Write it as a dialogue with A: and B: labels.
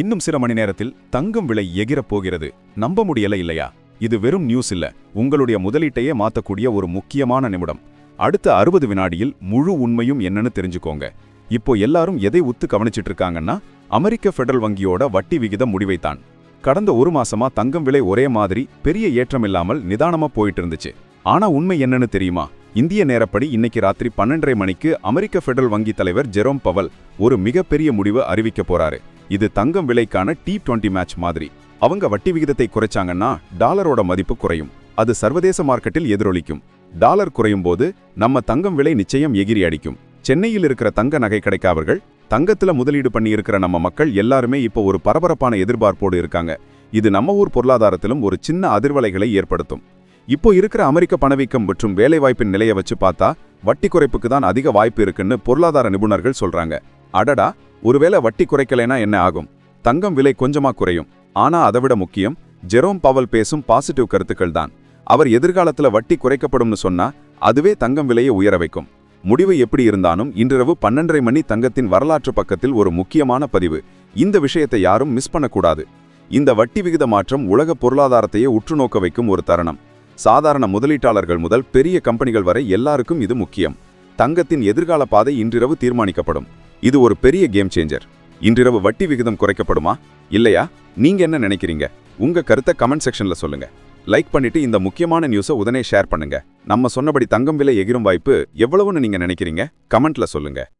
A: இன்னும் சில மணி நேரத்தில் தங்கம் விலை எகிரப் போகிறது. நம்ப முடியல இல்லையா? இது வெறும் நியூஸ் இல்ல. உங்களுடைய முதலீட்டையே மாத்தக்கூடிய ஒரு முக்கியமான நிமிடம். அடுத்த அறுபது வினாடியில் முழு உண்மையும் என்னன்னு தெரிஞ்சுக்கோங்க. இப்போ எல்லாரும் எதை உத்து கவனிச்சிட்டு இருக்காங்கன்னா அமெரிக்க ஃபெடரல் வங்கியோட வட்டி விகித முடிவைத்தான். கடந்த ஒரு மாசமா தங்கம் விலை ஒரே மாதிரி பெரிய ஏற்றம் இல்லாமல் நிதானமா போயிட்டு இருந்துச்சு. ஆனா உண்மை என்னன்னு தெரியுமா? இந்திய நேரப்படி இன்னைக்கு ராத்திரி பன்னெண்டரை மணிக்கு அமெரிக்க ஃபெடரல் வங்கி தலைவர் ஜெரோம் பவல் ஒரு மிகப்பெரிய முடிவு அறிவிக்க போறாரு. இது தங்கம் விலைக்கான டி டுவெண்ட்டி மேட்ச் மாதிரி. அவங்க வட்டி விகிதத்தை குறைச்சாங்கன்னா டாலரோட மதிப்பு குறையும். அது சர்வதேச மார்க்கெட்டில் எதிரொலிக்கும். டாலர் குறையும் போது நம்ம தங்கம் விலை நிச்சயம் எகிரி அடிக்கும். சென்னையில் இருக்கிற தங்க நகை கிடைக்காதவர்கள் தங்கத்துல முதலீடு பண்ணியிருக்கிற நம்ம மக்கள் எல்லாருமே இப்போ ஒரு பரபரப்பான எதிர்பார்ப்போடு இருக்காங்க. இது நம்ம ஊர் பொருளாதாரத்திலும் ஒரு சின்ன அதிர்வலைகளை ஏற்படுத்தும். இப்போ இருக்கிற அமெரிக்க பணவீக்கம் மற்றும் வேலைவாய்ப்பின் நிலையை வச்சு பார்த்தா வட்டி குறைப்புக்கு தான் அதிக வாய்ப்பு இருக்குன்னு பொருளாதார நிபுணர்கள் சொல்றாங்க. அடடா ஒருவேளை வட்டி குறைக்கலைனா என்ன ஆகும்? தங்கம் விலை கொஞ்சமா குறையும். ஆனா அதை விட முக்கியம் ஜெரோம் பவல் பேசும் பாசிட்டிவ் கருத்துக்கள் தான். அவர் எதிர்காலத்துல வட்டி குறைக்கப்படும்னு சொன்னா அதுவே தங்கம் விலையை உயர வைக்கும். முடிவு எப்படி இருந்தாலும் இன்றிரவு பன்னெண்டரை மணி தங்கத்தின் வரலாற்று பக்கத்தில் ஒரு முக்கியமான பதிவு. இந்த விஷயத்தை யாரும் மிஸ் பண்ணக்கூடாது. இந்த வட்டி விகித மாற்றம் உலக பொருளாதாரத்தையே உற்றுநோக்க வைக்கும் ஒரு தருணம். சாதாரண முதலீட்டாளர்கள் முதல் பெரிய கம்பெனிகள் வரை எல்லாருக்கும் இது முக்கியம். தங்கத்தின் எதிர்கால பாதை இன்றிரவு தீர்மானிக்கப்படும். இது ஒரு பெரிய கேம் சேஞ்சர் இன்றிரவு வட்டி விகிதம் குறைக்கப்படுமா? இல்லையா? நீங்க என்ன நினைக்கிறீங்க? உங்க கருத்தை கமெண்ட் செக்ஷன்ல சொல்லுங்க. லைக் பண்ணிட்டு இந்த முக்கியமான நியூஸை உடனே ஷேர் பண்ணுங்க. நம்ம சொன்னபடி தங்கம் விலை எகிரும் வாய்ப்பு எவ்வளவுன்னு நீங்க நினைக்கிறீங்க? கமெண்ட்ல சொல்லுங்க.